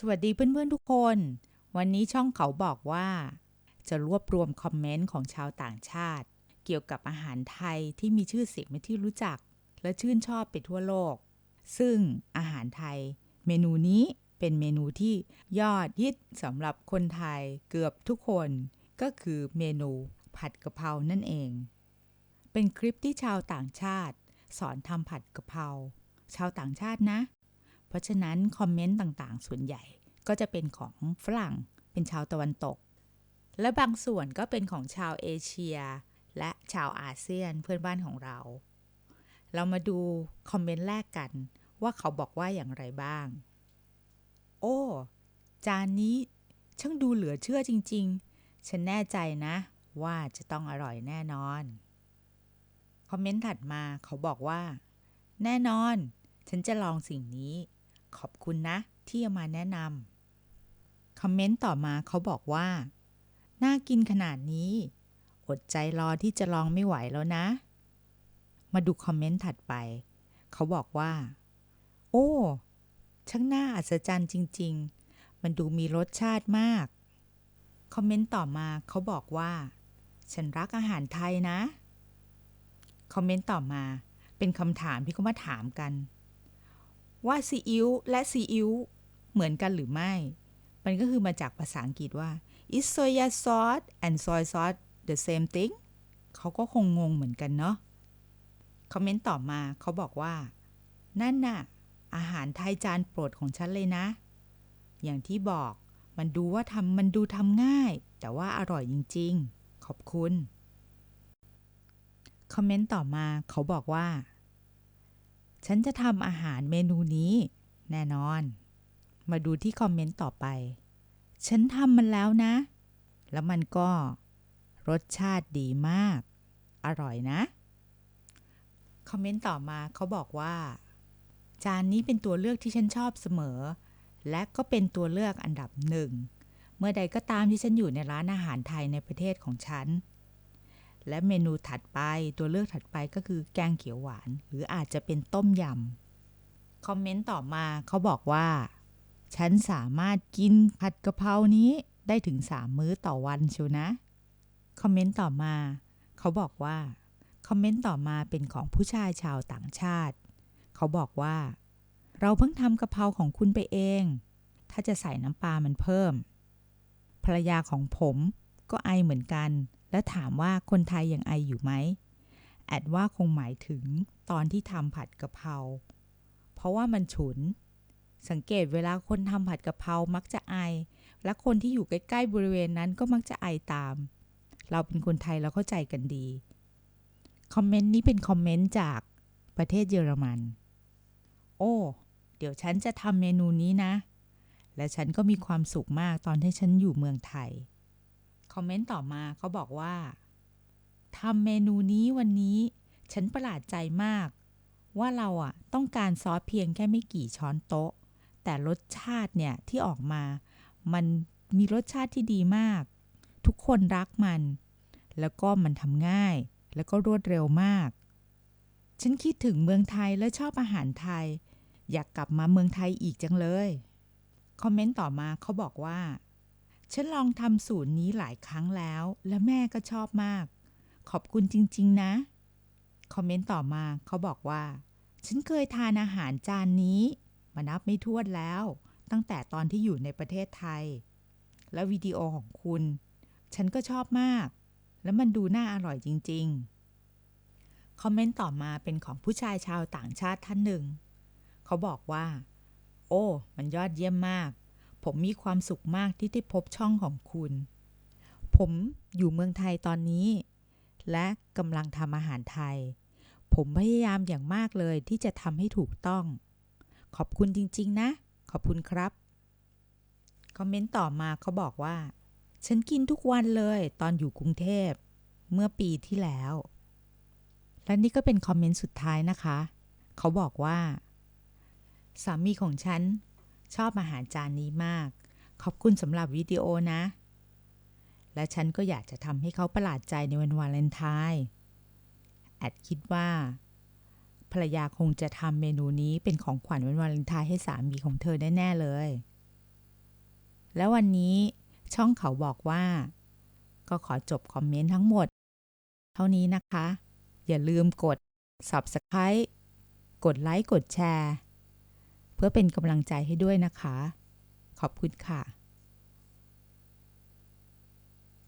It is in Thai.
สวัสดีเพื่อนๆทุกคน วันนี้ช่องเขาบอกว่า จะรวบรวมคอมเมนต์ของชาวต่างชาติ เกี่ยวกับอาหารไทยที่มีชื่อเสียงเป็นที่รู้จัก และชื่นชอบไปทั่วโลก ซึ่งอาหารไทย เมนูนี้เป็นเมนูที่ยอดฮิตสำหรับคนไทยเกือบทุกคน ก็คือเมนูผัดกะเพรานั่นเอง เป็นคลิปที่ชาวต่างชาติ สอนทำผัดกะเพราชาวต่างชาตินะ เพราะฉะนั้นคอมเมนต์ต่างๆ ส่วนใหญ่ก็จะเป็นของฝรั่ง เป็นชาวตะวันตก และบางส่วนก็เป็นของชาวเอเชีย และชาวอาเซียนเพื่อนบ้านของเรา เรามาดูคอมเมนต์แรกกัน ว่าเขาบอกว่าอย่างไรบ้าง โอ้ จานนี้ช่างดูเหลือเชื่อจริง ๆ ฉันแน่ใจนะ ว่าจะต้องอร่อยแน่นอน คอมเมนต์ถัดมาเขาบอกว่า แน่นอน ฉันจะลองสิ่งนี้ ขอบคุณนะ ที่เอามาแนะนำคอมเมนต์ต่อมาเขาบอกว่า น่ากินขนาดนี้ อดใจรอที่จะลองไม่ไหวแล้วนะ มาดูคอมเมนต์ถัดไป เขาบอกว่า โอ้ช่างน่าอัศจรรย์จริง ๆ มันดูมีรสชาติมาก คอมเมนต์ต่อมาเขาบอกว่า ฉันรักอาหารไทยนะ คอมเมนต์ต่อมาเป็นคำถามที่เขามาถามกัน ว่าซีอิ๊วและซีอิ๊วเหมือนกันหรือไม่ มันก็คือมาจากภาษาอังกฤษว่า is soya sauce and soy sauce the same thing เขาก็คงงงเหมือนกันเนาะ คอมเมนต์ต่อมาเขาบอกว่า นั่นน่ะ อาหารไทยจานโปรดของฉันเลยนะ อย่างที่บอกมันดูว่าทำมันดูทำง่าย แต่ว่าอร่อยจริง ๆ ขอบคุณ คอมเมนต์ต่อมาเขาบอกว่า ฉันจะทำอาหารเมนูนี้ แน่นอน มาดูที่คอมเมนต์ต่อไป ฉันทำมันแล้วนะ แล้วมันก็ รสชาติดีมาก อร่อยนะ คอมเมนต์ต่อมาเขาบอกว่า จานนี้เป็นตัวเลือกที่ฉันชอบเสมอ และก็เป็นตัวเลือกอันดับหนึ่ง เมื่อใดก็ตามที่ฉันอยู่ในร้านอาหารไทยในประเทศของฉัน และเมนูถัดไปตัวเลือกถัดไปก็คือแกงเขียวหวาน หรืออาจจะเป็นต้มยำ คอมเมนต์ต่อมาเขาบอกว่า ฉันสามารถกินผัดกะเพรานี้ได้ถึง3มื้อต่อวันเชียวนะ คอมเมนต์ต่อมาเขาบอกว่า คอมเมนต์ต่อมาเป็นของผู้ชายชาวต่างชาติ เขาบอกว่า เราเพิ่งทำกะเพราของคุณไปเอง ถ้าจะใส่น้ำปลามันเพิ่ม ภรรยาของผมก็ไอเหมือนกัน และถามว่าคนไทยยังไออยู่ไหมแอดว่าคงหมายถึงตอนที่ทำผัดกะเพรา เพราะว่ามันฉุน สังเกตเวลาคนทำผัดกะเพรามักจะไอ และคนที่อยู่ใกล้ๆบริเวณนั้นก็มักจะไอตาม เราเป็นคนไทยเราเข้าใจกันดี คอมเมนต์นี้เป็นคอมเมนต์จากประเทศเยอรมัน โอ้ เดี๋ยวฉันจะทำเมนูนี้นะ และฉันก็มีความสุขมากตอนที่ฉันอยู่เมืองไทย คอมเมนต์ต่อมาเขาบอกว่าทำเมนูนี้วันนี้ ฉันประหลาดใจมาก ว่าเราอะต้องการซอสเพียงแค่ไม่กี่ช้อนโต๊ะ แต่รสชาติเนี่ยที่ออกมา มันมีรสชาติที่ดีมาก ทุกคนรักมัน แล้วก็มันทำง่าย แล้วก็รวดเร็วมาก ฉันคิดถึงเมืองไทยและชอบอาหารไทย อยากกลับมาเมืองไทยอีกจังเลย คอมเมนต์ต่อมาเขาบอกว่า ฉันลองทำสูตรนี้หลายครั้งแล้ว และแม่ก็ชอบมาก ขอบคุณจริง ๆ นะ คอมเมนต์ต่อมาเขาบอกว่า ฉันเคยทานอาหารจานนี้มานับไม่ถ้วนแล้ว ตั้งแต่ตอนที่อยู่ในประเทศไทย และวิดีโอของคุณ ฉันก็ชอบมาก และมันดูน่าอร่อยจริง ๆ คอมเมนต์ต่อมาเป็นของผู้ชายชาวต่างชาติท่านหนึ่ง เขาบอกว่า โอ้ มันยอดเยี่ยมมาก ผมมีความสุขมากที่ได้พบช่องของคุณ ผมอยู่เมืองไทยตอนนี้ และกำลังทำอาหารไทย ผมพยายามอย่างมากเลยที่จะทำให้ถูกต้อง ขอบคุณจริง ๆ นะ ขอบคุณครับ คอมเมนต์ต่อมาเขาบอกว่า ฉันกินทุกวันเลยตอนอยู่กรุงเทพ เมื่อปีที่แล้ว และนี่ก็เป็นคอมเมนต์สุดท้ายนะคะ เขาบอกว่า สามีของฉัน ชอบอาหารจานนี้มาก ขอบคุณสำหรับวิดีโอนะ และฉันก็อยากจะทำให้เขาประหลาดใจในวันวาเลนไทน์แอดคิดว่า ภรรยาคงจะทำเมนูนี้เป็นของขวัญวันวาเลนไทน์ให้สามีของเธอแน่ๆเลย แล้ววันนี้ช่องเขาบอกว่า ก็ขอจบคอมเมนต์ทั้งหมด เท่านี้นะคะ อย่าลืมกด subscribe กดไลค์กดแชร์ เพื่อเป็นกำลังใจให้ด้วยนะคะ ขอบคุณค่ะ